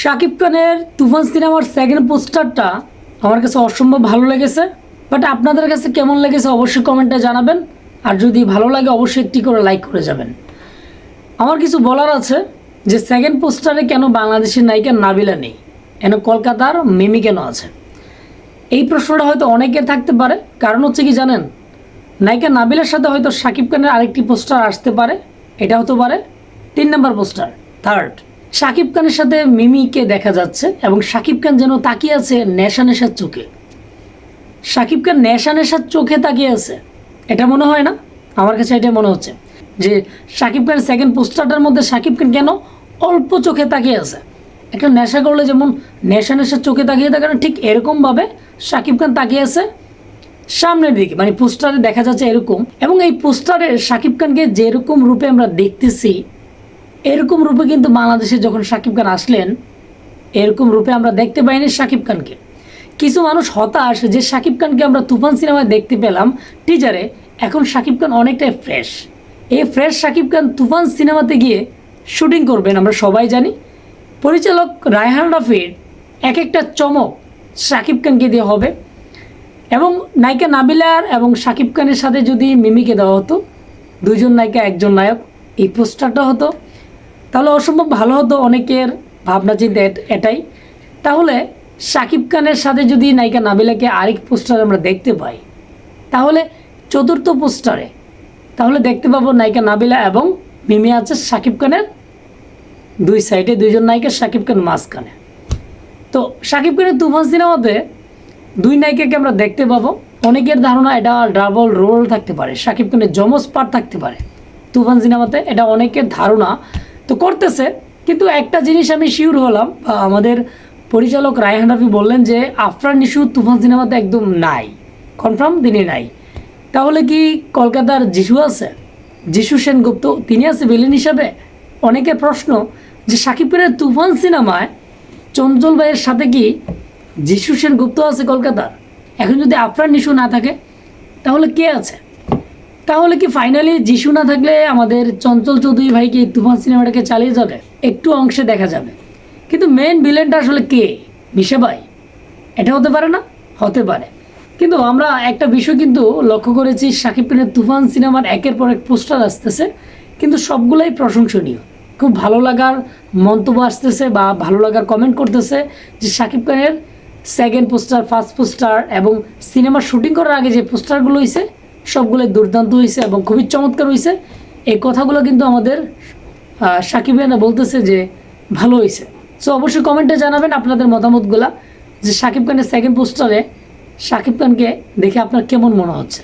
শাকিব খানের তুফান সিনেমার সেকেন্ড পোস্টারটা আমার কাছে অসম্ভব ভালো লেগেছে বাট আপনাদের কাছে কেমন লেগেছে অবশ্যই কমেন্টে জানাবেন, আর যদি ভালো লাগে অবশ্যই একটি করে লাইক করে যাবেন। আমার কিছু বলার আছে যে সেকেন্ড পোস্টারে কেন বাংলাদেশের নায়িকা নাবিলা নেই? কেন কলকাতার মিমি কেন আছে? এই প্রশ্নটা হয়তো অনেকের থাকতে পারে, কারণ হচ্ছে কি জানেন? নায়িকা নাবিলার সাথে হয়তো শাকিব খানের আরেকটি পোস্টার আসতে পারে, এটা হতে পারে তিন নম্বর পোস্টার থার্ড শাকিব খানের সাথে মিমিকে দেখা যাচ্ছে এবং শাকিব খান যেন তাকিয়ে আছে নেশা নেশার চোখে। শাকিব খান নেশা নেশার চোখে তাকিয়ে আছে। এটা মনে হয় না? আমার কাছে এটা মনে হচ্ছে। যে শাকিব খানের সেকেন্ড পোস্টারটার মধ্যে শাকিব খান কেন অল্প চোখে তাকিয়ে আছে? একটা নেশা করলে যেমন নেশা নেশার চোখে তাকিয়ে থাকে না, ঠিক এরকমভাবে শাকিব খান তাকিয়ে আছে সামনের দিকে। মানে পোস্টারে দেখা যাচ্ছে এরকম এবং এই পোস্টারে শাকিব খানকে যেরকম রূপে আমরা দেখতেছি এরকম রূপে কিন্তু বাংলাদেশে যখন শাকিব খান আসলেন, এরকম রূপে আমরা দেখতে পাইনি শাকিব খানকে। কিছু মানুষ হতাশ যে শাকিব খানকে আমরা তুফান সিনেমায় দেখতে পেলাম টিজারে এখন শাকিব খান অনেকটাই ফ্রেশ এই ফ্রেশ শাকিব খান তুফান সিনেমাতে গিয়ে শুটিং করবেন, আমরা সবাই জানি। পরিচালক রায়হান রাফির এক একটা চমক শাকিব খানকে দিয়ে হবে। এবং নায়িকা নাবিলার এবং শাকিব খানের সাথে যদি মিমিকে দেওয়া হতো, দুইজন নায়িকা, একজন নায়ক, এই পোস্টারটা হতো। তাহলে অসম্ভব ভালো হতো অনেকের ভাবনা চিন্তা এটাই। তাহলে শাকিব খানের সাথে যদি নায়িকা নাবিলাকে আরেক পোস্টার আমরা দেখতে পাই, তাহলে চতুর্থ পোস্টারে তাহলে দেখতে পাবো নায়িকা নাবিলা এবং মিমি আছে শাকিব খানের দুই সাইডে, দুইজন নায়িকা শাকিব খান মাঝখানে। তো শাকিব খানের তুফান সিনেমাতে দুই নায়িকাকে আমরা দেখতে পাবো। অনেকের ধারণা এটা ডাবল রোল থাকতে পারে শাকিব খানের জমজ পার্ট থাকতে পারে। তুফান সিনেমাতে এটা অনেকের ধারণা তো করতেছে, কিন্তু একটা জিনিস আমি শিওর হলাম আমাদের পরিচালক রায়হান রাফি বললেন যে, আফরান নিশু তুফান সিনেমাতে একদম নাই কনফার্ম তিনি নাই। তাহলে কি কলকাতার যিশু আছে? যিশু সেনগুপ্ত, তিনি আছে ভিলেন হিসাবে? অনেকের প্রশ্ন যে শাকিব খানের তুফান সিনেমায় চঞ্চল ভাইয়ের সাথে কি যিশু সেনগুপ্ত আছে কলকাতার? এখন যদি আফরান নিশু না থাকে, তাহলে কে আছে? তাহলে কি ফাইনালি যিশু না থাকলে আমাদের চঞ্চল চৌধুরী ভাইকে তুফান সিনেমাটাকে চালিয়ে যাবে? একটু অংশে দেখা যাবে। কিন্তু মেন ভিলেনটা আসলে কে? মিশে ভাই। এটা হতে পারে না? হতে পারে। কিন্তু আমরা একটা বিষয় কিন্তু লক্ষ্য করেছি শাকিব খানের তুফান সিনেমার একের পর এক পোস্টার আসতেছে, কিন্তু সবগুলাই প্রশংসনীয়। খুব ভালো লাগার মন্তব্য আসতেছে বা ভালো লাগার কমেন্ট করতেছে যে শাকিব খানের সেকেন্ড পোস্টার ফার্স্ট পোস্টার এবং সিনেমার শুটিং করার আগে যে পোস্টারগুলো হয়েছে সবগুলোই দুর্দান্ত হয়েছে এবং খুবই চমৎকার হয়েছে এই কথাগুলো কিন্তু আমাদের সাকিব ভাইনা বলতেছে যে ভালো হয়েছে সো অবশ্যই কমেন্টে জানাবেন আপনাদের মতামতগুলা যে সাকিব খানের সেকেন্ড পোস্টারে সাকিব খানকে দেখে আপনার কেমন মনে হচ্ছে?